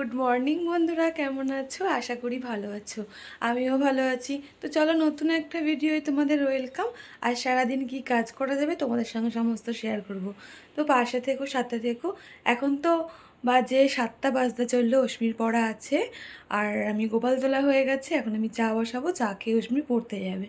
Good morning বন্ধুরা। কেমন আছো? আশা করি ভালো আছো। আমিও ভালো আছি। তো চলো, নতুন একটা ভিডিওয়ে তোমাদের ওয়েলকাম আর সারাদিন কি কাজ করা যাবে তোমাদের সঙ্গে সমস্ত শেয়ার করব। তো পাশে থেকো, সাথে থেকো। এখন তো বাজে সাতটা, বাজতে চলল, অশ্মির পড়া আছে। আর আমি গোপালতলা হয়ে গেছে। এখন আমি চা বসাবো, চা খেয়ে অশ্মি পড়তে যাবে।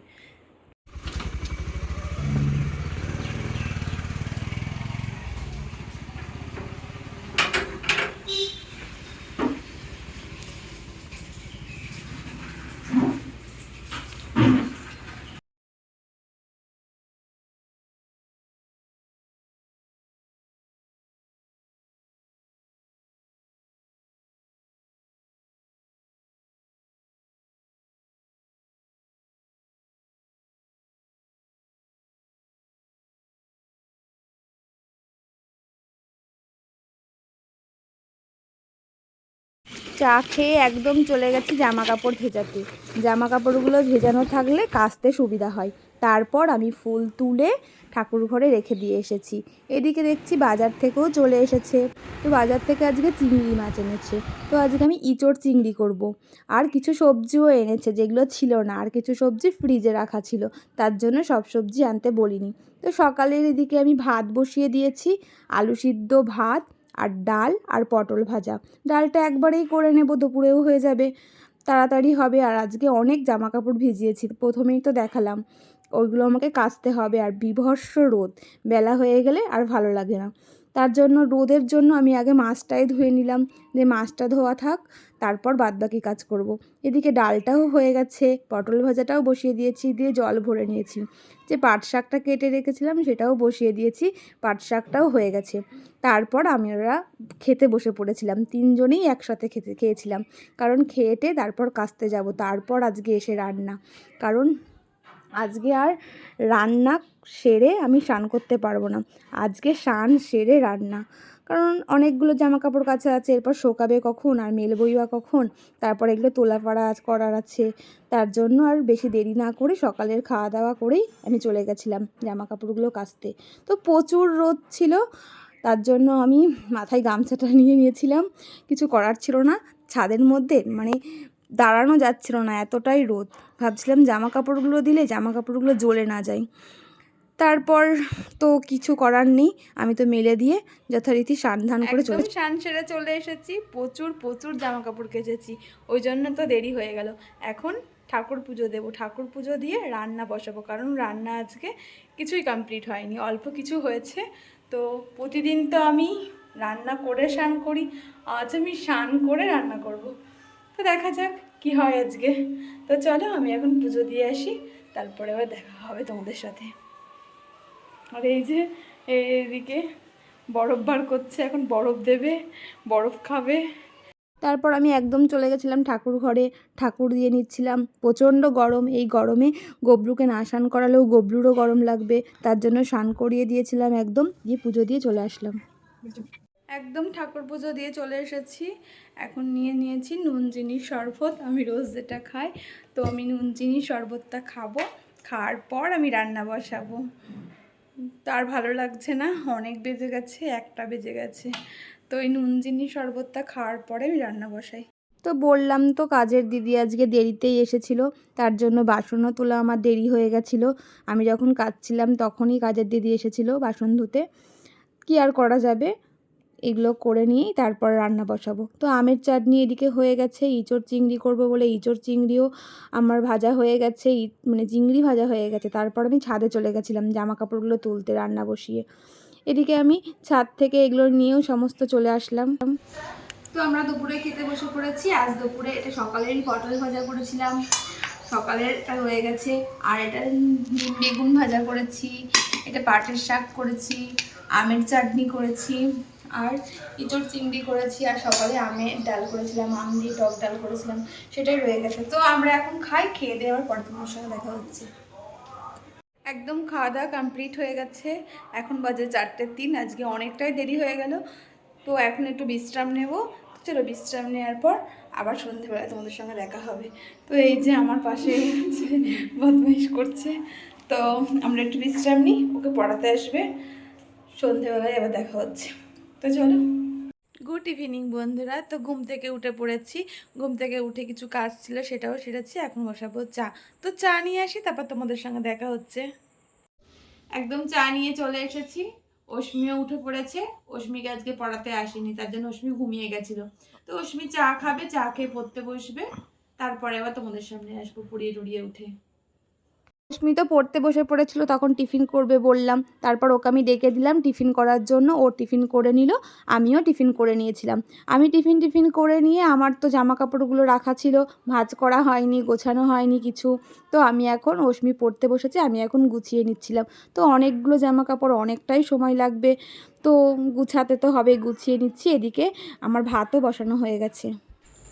চা খেয়ে একদম চলে গেছি জামা কাপড় ভেজাতে। জামা কাপড়গুলো ভেজানো থাকলে কাচতে সুবিধা হয়। তারপর আমি ফুল তুলে ঠাকুর ঘরে রেখে দিয়ে এসেছি। এদিকে দেখছি বাজার থেকেও চলে এসেছে। তো বাজার থেকে আজকে চিংড়ি মাছ এনেছে। তো আজকে আমি ইঁচড় চিংড়ি করব। আর কিছু সবজিও এনেছে যেগুলো ছিল না। আর কিছু সবজি ফ্রিজে রাখা ছিল। তার জন্য সব সবজি আনতে বলিনি। তো সকালের এদিকে আমি ভাত বসিয়ে দিয়েছি। আলু সিদ্ধ ভাত আর ডাল আর পটল ভাজা। ডালটা একবারেই করে নেব, দুপুরেও হয়ে যাবে। তাড়াতাড়ি হবে আর আজকে অনেক জামা কাপড় ভিজিয়েছি, প্রথমেই তো দেখালাম। ওইগুলো আমাকে কাচতে হবে আর বিভৎস রোদ। বেলা হয়ে গেলে আর ভালো লাগে না। তার জন্য রোদের জন্য আমি আগে মাছটাই ধুয়ে নিলাম, যে মাছটা ধোয়া থাক, তারপর বাদবাকি কাজ করব। এদিকে ডালটাও হয়ে গেছে, পটল ভাজাটাও বসিয়ে দিয়েছি, দিয়ে জল ভরে নিয়েছি। যে পাট শাকটা কেটে রেখেছিলাম সেটাও বসিয়ে দিয়েছি, পাট শাকটাও হয়ে গেছে। তারপর আমি ওরা খেতে বসে পড়েছিলাম, তিনজনেই একসাথে খেতে খেয়েছিলাম। কারণ খেয়েটে তারপর কাস্তে যাব, তারপর আজকে এসে রান্না। কারণ আজকে আর রান্না সেরে আমি স্নান করতে পারব না। আজকে স্নান সেরে রান্না। কারণ অনেকগুলো জামা কাপড় কাছে আছে, এরপর শোকাবে কখন আর মেলবই বা কখন? তারপর এগুলো তোলা পাড়া আজ করার আছে। তার জন্য আর বেশি দেরি না করে সকালের খাওয়া দাওয়া করেই আমি চলে গেছিলাম জামা কাপড়গুলো কাচতে। তো প্রচুর রোদ ছিল, তার জন্য আমি মাথায় গামছাটা নিয়ে নিয়েছিলাম। কিছু করার ছিল না। ছাদের মধ্যে মানে দাঁড়ানো যাচ্ছিল না এতটাই রোদ। ভাবছিলাম জামা কাপড়গুলো দিলে জামা কাপড়গুলো জ্বলে না যায়। তারপর তো কিছু করার নেই আমি তো মেলে দিয়ে যথারীতি সান্ধান করে চলে স্নান সেরে চলে এসেছি প্রচুর প্রচুর জামা কাপড় কেচেছি ওই জন্য তো দেরি হয়ে গেল। এখন ঠাকুর পুজো দেবো ঠাকুর পুজো দিয়ে রান্না বসাবো কারণ রান্না আজকে কিছুই কমপ্লিট হয়নি অল্প কিছু হয়েছে। তো প্রতিদিন তো আমি রান্না করে স্নান করি আজ আমি স্নান করে রান্না করব। তো দেখা যাক কি হয় আজকে। তো চলো, আমি এখন পুজো দিয়ে আসি, তারপরে আবার দেখা হবে তোমাদের সাথে। আর এই যে এদিকে বরফ বার করছে, এখন বরফ দেবে, বরফ খাবে। তারপর আমি একদম চলে গেছিলাম ঠাকুর ঘরে, ঠাকুর দিয়ে নিচ্ছিলাম প্রচণ্ড গরম। এই গরমে গবলুকে না স্নান করালেও গবলুরও গরম লাগবে, তার জন্য স্নান করিয়ে দিয়েছিলাম একদম, দিয়ে পুজো দিয়ে চলে আসলাম। একদম ঠাকুর পুজো দিয়ে চলে এসেছি। এখন নিয়ে নিয়েছি নুন চিনি শরবত। আমি রোজ যেটা খাই, তো আমি নুন চিনি শরবতটা খাব। খাওয়ার পর আমি রান্না বসাবো। তার ভালো লাগছে না, অনেক বেজে গেছে, একটা বেজে গেছে। তো এই নুন চিনি শরবতটা খাওয়ার পরে আমি রান্না বসাই। তো বললাম তো কাজের দিদি আজকে দেরিতেই এসেছিল, তার জন্য বাসনও তোলা আমার দেরি হয়ে গেছিল। আমি যখন কাচ্ছিলাম তখনই কাজের দিদি এসেছিল বাসন ধুতে। কি আর করা যাবে? এগুলো করে নিয়েই তারপর রান্না বসাবো। তো আমের চাটনি এদিকে হয়ে গেছে, ইঁচড় চিংড়ি করব বলে ইঁচড় চিংড়িও আমার ভাজা হয়ে গেছে মানে চিংড়ি ভাজা হয়ে গেছে। তারপর আমি ছাদে চলে গেছিলাম জামা কাপড়গুলো তুলতে রান্না বসিয়ে। এদিকে আমি ছাদ থেকে এগুলো নিয়েও সমস্ত চলে আসলাম। তো আমরা দুপুরে খেতে বসে পড়েছি, আজ দুপুরে এটা সকালেরই পটল ভাজা করেছিলাম। সকালের এটা রয়ে গেছে, আর এটা বেগুন ভাজা করেছি, এটা পাটের শাক করেছি, আমের চাটনি করেছি। আর ইঁচড় চিংড়ি করেছি আর সকালে আমের ডাল করেছিলাম, আম দিয়ে টক ডাল করেছিলাম, সেটাই রয়ে গেছে। তো আমরা এখন খাই, খেয়ে দিয়ে আবার পরে তোমার সঙ্গে দেখা হচ্ছে। একদম খাওয়া দাওয়া কমপ্লিট হয়ে গেছে। এখন বাজে চারটে তিন, আজকে অনেকটাই দেরি হয়ে গেল। তো এখন একটু বিশ্রাম নেব। চলো বিশ্রাম নেওয়ার পর আবার সন্ধেবেলা তোমাদের সঙ্গে দেখা হবে। তো এই যে আমার পাশে বদমাইশ করছে। তো আমরা একটু বিশ্রাম নিই, ওকে পড়াতে আসবে। সন্ধেবেলায় আবার দেখা হচ্ছে। তো চলো। গুড ইভিনিং বন্ধুরা। তো ঘুম থেকে উঠে পড়েছি। ঘুম থেকে উঠে কিছু কাজ ছিল সেটাও সেরেছি। এখন বসাবো চা। তো চা নিয়ে আসি তারপর তোমাদের সঙ্গে দেখা হচ্ছে। একদম চা নিয়ে চলে এসেছি। অশ্মিও উঠে পড়েছে। অশ্মিকে আজকে পড়াতে আসেনি তার জন্য অশ্মি ঘুমিয়ে গেছিল। তো অশ্মি চা খাবে চা খেয়ে পড়তে বসবে। তারপরে আবার তোমাদের সামনে আসব পড়িয়ে টুড়িয়ে উঠে। রশ্মি তো পড়তে বসে পড়েছিল, তখন টিফিন করবে বললাম। তারপর ওকে আমি ডেকে দিলাম টিফিন করার জন্য, ও টিফিন করে নিল, আমিও টিফিন করে নিয়েছিলাম। আমি টিফিন টিফিন করে নিয়ে আমার তো জামা কাপড়গুলো রাখা ছিল, ভাঁজ করা হয়নি, গোছানো হয়নি কিছু। তো আমি এখন অশ্মি পড়তে বসেছে, আমি এখন গুছিয়ে নিচ্ছিলাম। তো অনেকগুলো জামা কাপড় অনেকটাই সময় লাগবে। তো গুছাতে তো হবে গুছিয়ে নিচ্ছি। এদিকে আমার ভাতও বসানো হয়ে গেছে।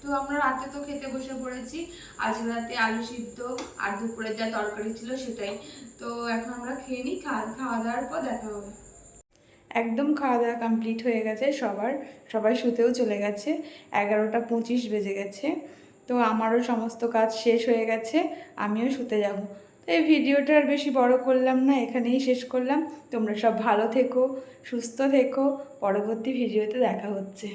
তো আমরা রাতে তো খেতে বসে পড়েছি। আজ রাতে আলু সিদ্ধ আর দুপুরের যা তরকারি ছিল সেটাই। তো এখন আমরা খেয়ে নিই খাওয়া খাওয়া দাওয়ার পর দেখা হবে। একদম খাওয়া দাওয়া কমপ্লিট হয়ে গেছে সবার। সবাই শুতেও চলে গেছে। এগারোটা পঁচিশ বেজে গেছে। তো আমারও সমস্ত কাজ শেষ হয়ে গেছে, আমিও শুতে যাব। তো এই ভিডিওটা আর বেশি বড় করলাম না, এখানেই শেষ করলাম। তোমরা সব ভালো থেকো, সুস্থ থেকো। পরবর্তী ভিডিওতে দেখা হচ্ছে।